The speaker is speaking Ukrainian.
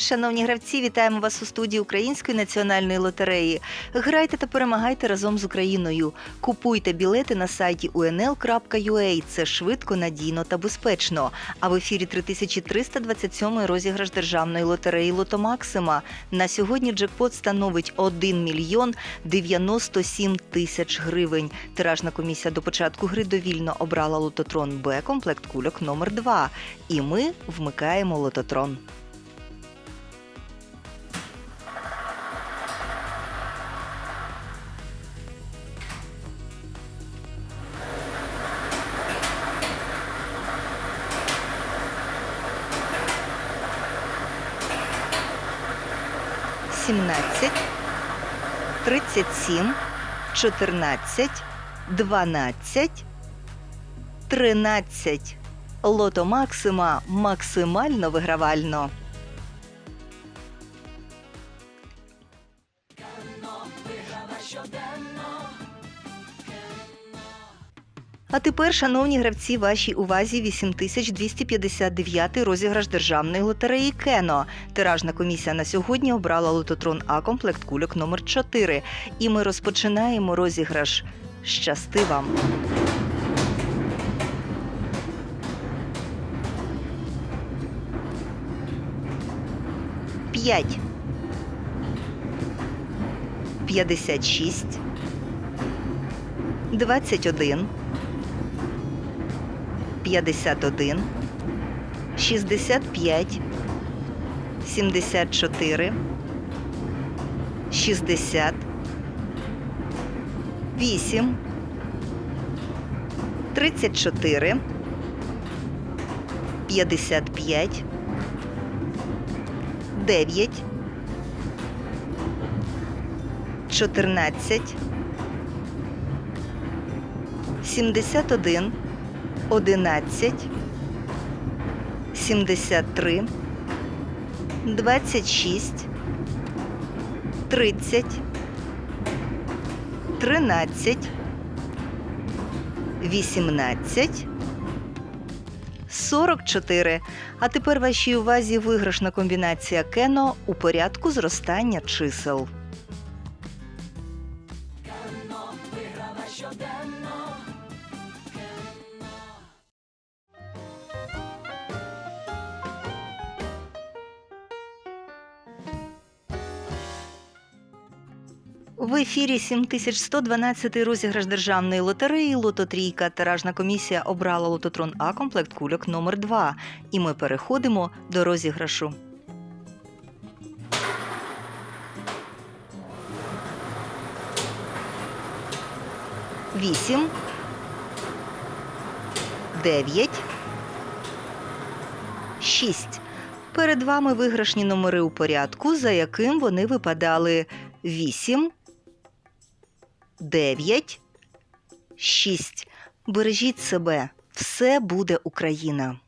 шановні гравці, вітаємо вас у студії Української національної лотереї. Грайте та перемагайте разом з Україною. Купуйте білети на сайті unl.ua. Це швидко, надійно та безпечно. А в ефірі 3327 розіграш державної лотереї Лото Максима. На сьогодні джекпот становить 1 мільйон 97 тисяч гривень. Тиражна комісія до початку гри довільно обрала лототрон Б комплект кульок номер 2 І ми вмикаємо лототрон. Сімнадцять, тридцять сім, чотирнадцять, дванадцять, тринадцять. Лото Максима максимально вигравально. А тепер, шановні гравці, вашій увазі 8259 розіграш державної лотереї Кено. Тиражна комісія на сьогодні обрала лототрон А комплект кульок номер 4 І ми розпочинаємо розіграш. Щасти вам! П'ять. П'ятдесят шість. Двадцять один. П'ятдесят один. Шістдесят п'ять. Сімдесят чотири. Шістдесят. Вісім. Тридцять чотири. П'ятдесят п'ять. 9, 14, 71, 11, 73, 26, 30, 13, 18, 44. А тепер вашій увазі виграшна комбінація Кено у порядку зростання чисел. В ефірі 7112 розіграш державної лотереї Лототрійка. Тиражна комісія обрала лототрон А комплект кульок номер 2 І ми переходимо до розіграшу. Вісім. Дев'ять. Шість. Перед вами виграшні номери у порядку, за яким вони випадали 8, 9, 6. Бережіть себе. Все буде Україна.